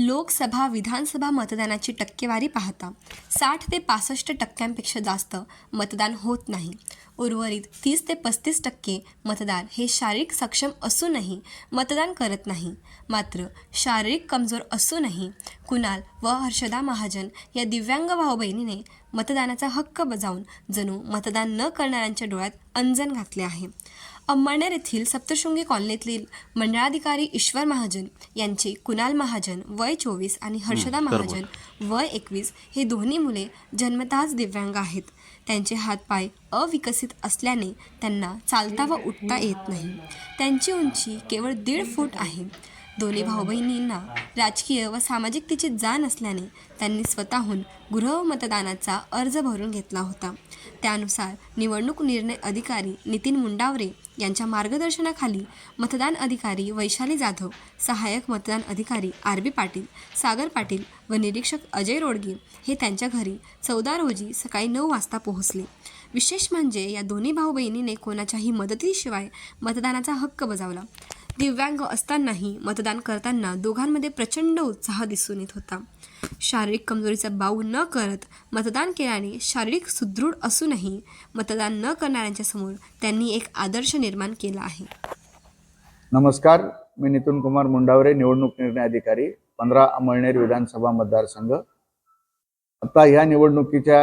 लोकसभा विधानसभा मतदानाची टक्केवारी पाहता साठ ते पासष्ट टक्क्यांपेक्षा जास्त मतदान होत नाही. उर्वरित तीस ते पस्तीस टक्के मतदार हे शारीरिक सक्षम असूनही मतदान करत नाही. मात्र शारीरिक कमजोर असूनही कुणाल व हर्षदा महाजन या दिव्यांग भाऊ बहिणीने मतदानाचा हक्क बजावून जणू मतदान न करणाऱ्यांच्या डोळ्यात अंजन घातले आहे. अंमळनेर येथील सप्तशृंगी कॉलनीतील मंडळाधिकारी ईश्वर महाजन यांचे कुणाल महाजन वय चोवीस आणि हर्षदा महाजन वय एकवीस हे दोन्ही मुले जन्मतःच दिव्यांग आहेत. त्यांचे हातपाय अविकसित असल्याने त्यांना चालता व उठता येत नाही. त्यांची उंची केवळ दीड फूट आहे. दोन्ही भाऊ बहिणींना राजकीय व सामाजिकतेची जाण असल्याने त्यांनी स्वतःहून गृह मतदानाचा अर्ज भरून घेतला होता. त्यानुसार निवडणूक निर्णय अधिकारी नितीन मुंडावरे यांच्या मार्गदर्शनाखाली मतदान अधिकारी वैशाली जाधव सहाय्यक मतदान अधिकारी आर बी पाटील सागर पाटील व निरीक्षक अजय रोडगे हे त्यांच्या घरी चौदा रोजी सकाळी नऊ वाजता पोहोचले. विशेष म्हणजे या दोन्ही भाऊ बहिणीने कोणाच्याही मदतीशिवाय मतदानाचा हक्क बजावला. दिव्यांग असतानाही मतदान करताना दोघांमध्ये प्रचंड उत्साह दिसून येत होता. शारीरिक कमजोरीचा बाऊ न करत मतदान केल्याने शारीरिक सुदृढ असूनही मतदान न करणाऱ्यांच्या समोर त्यांनी एक आदर्श निर्माण केला आहे. नमस्कार मी नितीन कुमार मुंडावरे निवडणूक निर्णय अधिकारी पंधरा अमळनेर विधानसभा मतदारसंघ. आता ह्या निवडणुकीच्या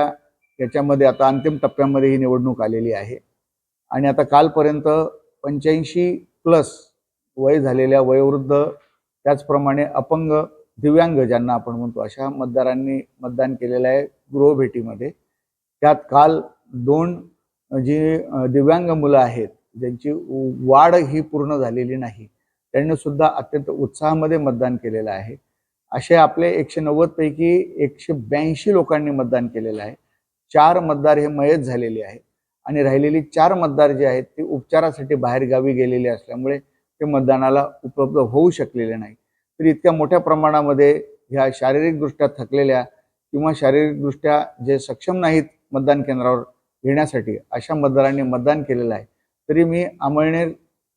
याच्यामध्ये आता अंतिम टप्प्यामध्ये ही निवडणूक आलेली आहे. आणि आता कालपर्यंत पंच्याऐंशी प्लस वय झालेल्या वयोवृद्ध त्याचप्रमाणे अपंग दिव्यांग ज्यांना आपण म्हणतो अशा मतदारांनी मतदान केलेलं आहे गृहभेटीमध्ये त्यात काल दोन जी दिव्यांग मुलं आहेत ज्यांची वाढ ही पूर्ण झालेली नाही त्यांनी सुद्धा अत्यंत उत्साहामध्ये मतदान केलेलं आहे. असे आपले एकशे नव्वद पैकी एकशे ब्याऐंशी लोकांनी मतदान केलेलं आहे. चार मतदार हे मयत झालेले आहेत आणि राहिलेली चार मतदार जे आहेत ते उपचारासाठी बाहेरगावी गेलेले असल्यामुळे ते मतदानाला उपलब्ध होऊ शकलेले नाही. तर इतक्या मोठ्या प्रमाणामध्ये ह्या शारीरिकदृष्ट्या थकलेल्या किंवा शारीरिकदृष्ट्या जे सक्षम नाहीत मतदान केंद्रावर येण्यासाठी अशा मतदारांनी मतदान केलेलं आहे. तरी मी अमळनेर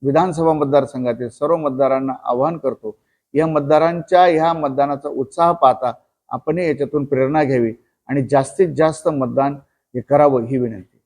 विधानसभा मतदारसंघातील सर्व मतदारांना आवाहन करतो या मतदारांच्या ह्या मतदानाचा उत्साह पाहता आपणही याच्यातून प्रेरणा घ्यावी आणि जास्तीत जास्त मतदान हे करावं ही विनंती.